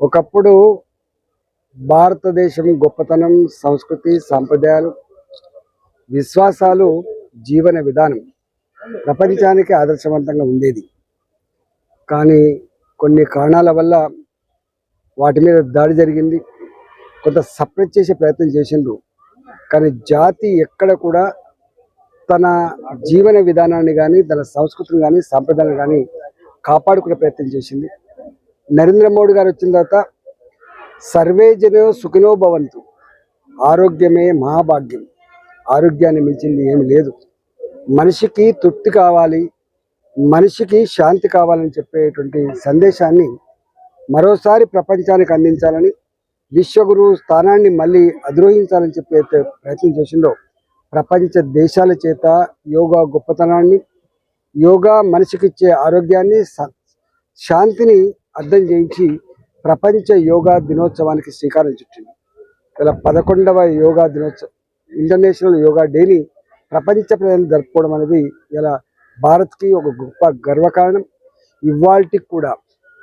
ఒకప్పుడు భారతదేశం గొప్పతనం సంస్కృతి సాంప్రదాయాలు విశ్వాసాలు జీవన విధానం ప్రపంచానికి ఆదర్శవంతంగా ఉండేది. కానీ కొన్ని కారణాల వల్ల వాటి మీద దాడి జరిగింది. కొంత సపరేట్ చేసే ప్రయత్నం చేసిండ్రు. కానీ జాతి ఎక్కడ కూడా తన జీవన విధానాన్ని కానీ తన సంస్కృతిని కానీ సాంప్రదాయాన్ని కానీ కాపాడుకునే ప్రయత్నం చేసింది. నరేంద్ర మోడీ గారు వచ్చిన తర్వాత సర్వే జనో సుఖినో భవంతు ఆరోగ్యమే మహాభాగ్యం. ఆరోగ్యాన్ని మించింది ఏమి లేదు. మనిషికి తృప్తి కావాలి మనిషికి శాంతి కావాలని చెప్పేటువంటి సందేశాన్ని మరోసారి ప్రపంచానికి అందించాలని విశ్వగురు స్థానాన్ని మళ్ళీ అధిరోహించాలని చెప్పే ప్రయత్నం చేసిందో ప్రపంచ దేశాల చేత యోగా గొప్పతనాన్ని యోగా మనిషికిచ్చే ఆరోగ్యాన్ని శాంతిని అర్థం చేయించి ప్రపంచ యోగా దినోత్సవానికి శ్రీకారం చుట్టింది. ఇలా పదకొండవ యోగా దినోత్సవం ఇంటర్నేషనల్ యోగా డేని ప్రపంచ ప్రజలు జరుపుకోవడం అనేది ఇలా భారత్కి ఒక గొప్ప గర్వకారణం. ఇవాళకి కూడా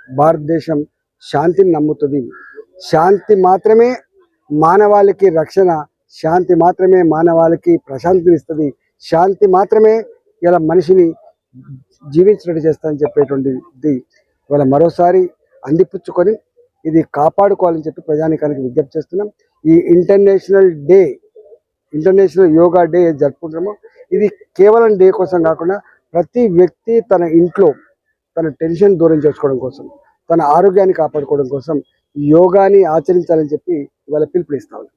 భారతదేశం శాంతిని నమ్ముతుంది. శాంతి మాత్రమే మానవాళికి రక్షణ శాంతి మాత్రమే మానవాళికి ప్రశాంతిని ఇస్తుంది. శాంతి మాత్రమే ఇలా మనిషిని జీవించినట్టు అని చెప్పేటువంటిది ఇవాళ మరోసారి అందిపుచ్చుకొని ఇది కాపాడుకోవాలని చెప్పి ప్రజానికానికి విజ్ఞప్తి చేస్తున్నాం. ఈ international day international yoga day జరుపుకుంటున్నామో ఇది కేవలం డే కోసం కాకుండా ప్రతి వ్యక్తి తన ఇంట్లో తన టెన్షన్ దూరం చేసుకోవడం కోసం తన ఆరోగ్యాన్ని కాపాడుకోవడం కోసం యోగాని ఆచరించాలని చెప్పి ఇవాళ పిలుపునిస్తా ఉన్నాం.